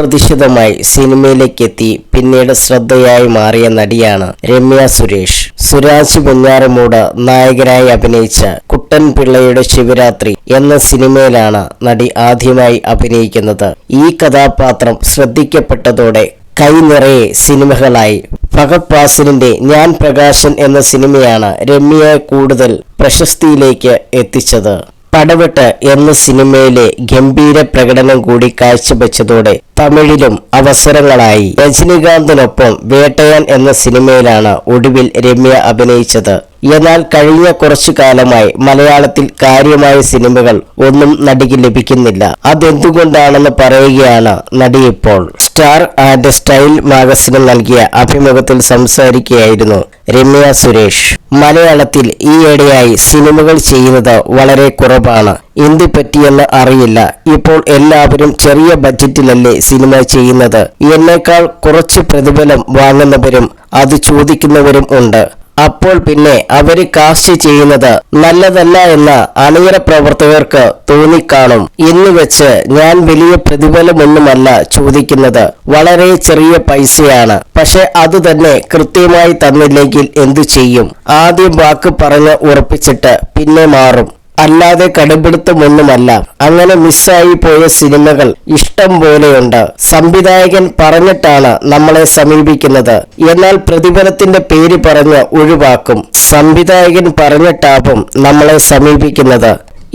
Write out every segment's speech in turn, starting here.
അപ്രതീക്ഷിതമായി സിനിമയിലേക്ക് എത്തി പിന്നീട് ശ്രദ്ധയായി മാറിയ നടിയാണ് രമ്യ സുരേഷ്. സുരാജ് വെഞ്ഞാറമൂട് നായകനായി അഭിനയിച്ച കുട്ടൻ പിള്ളയുടെ ശിവരാത്രി എന്ന സിനിമയിലാണ് നടി ആദ്യമായി അഭിനയിക്കുന്നത്. ഈ കഥാപാത്രം ശ്രദ്ധിക്കപ്പെട്ടതോടെ കൈ നിറയെ സിനിമകളായി. ഫഹദ് ഫാസിലിന്റെ ഞാൻ പ്രകാശൻ എന്ന സിനിമയാണ് രമ്യയെ കൂടുതൽ പ്രശസ്തിയിലേക്ക് എത്തിച്ചത്. പടവെട്ട് എന്ന സിനിമയിലെ ഗംഭീര പ്രകടനം കൂടി കാഴ്ചവെച്ചതോടെ തമിഴിലും അവസരങ്ങളായി. രജനികാന്തിനൊപ്പം വേട്ടയാൻ എന്ന സിനിമയിലാണ് ഒടുവിൽ രമ്യ അഭിനയിച്ചത്. എന്നാൽ കഴിഞ്ഞ കുറച്ചു കാലമായി മലയാളത്തിൽ കാര്യമായ സിനിമകൾ ഒന്നും നടിക്ക് ലഭിക്കുന്നില്ല. അതെന്തുകൊണ്ടാണെന്ന് പറയുകയാണ് നടി ഇപ്പോൾ. സ്റ്റാർ ആൻഡ് സ്റ്റൈൽ മാഗസിന് നൽകിയ അഭിമുഖത്തിൽ സംസാരിക്കുകയായിരുന്നു രമ്യ സുരേഷ്. മലയാളത്തിൽ ഈയിടെയായി സിനിമകൾ ചെയ്യുന്നത് വളരെ കുറവാണ്. എന്ത് പറ്റിയെന്ന് അറിയില്ല. ഇപ്പോൾ എല്ലാവരും ചെറിയ ബഡ്ജറ്റിലല്ലേ സിനിമ ചെയ്യുന്നത്. എന്നേക്കാൾ കുറച്ച് പ്രതിഫലം വാങ്ങുന്നവരും അത് ചോദിക്കുന്നവരും ഉണ്ട്. അപ്പോൾ പിന്നെ അവർ കാസ്റ്റ് ചെയ്യുന്നത് നല്ലതല്ല എന്ന് അണിയറ പ്രവർത്തകർക്ക് തോന്നിക്കാണും. എന്ന് വെച്ച് ഞാൻ വലിയ പ്രതിഫലമൊന്നുമല്ല ചോദിക്കുന്നത്. വളരെ ചെറിയ പൈസയാണ്. പക്ഷെ അത് തന്നെ കൃത്യമായി തന്നില്ലെങ്കിൽ എന്തു ചെയ്യും? ആദ്യം വാക്ക് പറഞ്ഞ് ഉറപ്പിച്ചിട്ട് പിന്നെ മാറും. അല്ലാതെ കടുപിടുത്തമൊന്നുമല്ല. അങ്ങനെ മിസ്സായി പോയ സിനിമകൾ ഇഷ്ടം പോലെയുണ്ട്. സംവിധായകൻ പറഞ്ഞിട്ടാണ് നമ്മളെ സമീപിക്കുന്നത്. എന്നാൽ പ്രതിഫലത്തിന്റെ പേര് പറഞ്ഞ് ഒഴിവാക്കും. സംവിധായകൻ പറഞ്ഞിട്ടാവും നമ്മളെ സമീപിക്കുന്നത്.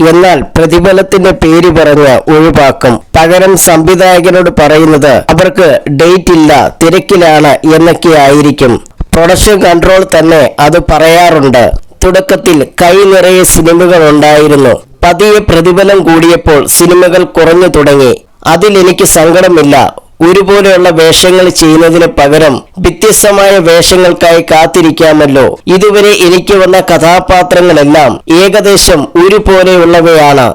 എന്നാൽ പ്രതിഫലത്തിന്റെ പേര് പറഞ്ഞ് ഒഴിവാക്കും. പകരം സംവിധായകനോട് പറയുന്നത് അവർക്ക് ഡേറ്റ് ഇല്ല തിരക്കിലാണ് എന്നൊക്കെ ആയിരിക്കും. പ്രൊഡക്ഷൻ കൺട്രോൾ തന്നെ അത് പറയാറുണ്ട്. തുടക്കത്തിൽ കൈ നിറയെ സിനിമകൾ ഉണ്ടായിരുന്നു. പതിയെ പ്രതിഫലം കൂടിയപ്പോൾ സിനിമകൾ കുറഞ്ഞു തുടങ്ങി. അതിൽ എനിക്ക് സങ്കടമില്ല. ഒരുപോലെയുള്ള വേഷങ്ങൾ ചെയ്യുന്നതിന് പകരം വ്യത്യസ്തമായ വേഷങ്ങൾക്കായി കാത്തിരിക്കാമല്ലോ. ഇതുവരെ എനിക്ക് വന്ന കഥാപാത്രങ്ങളെല്ലാം ഏകദേശം ഒരുപോലെയുള്ളവയാണ്.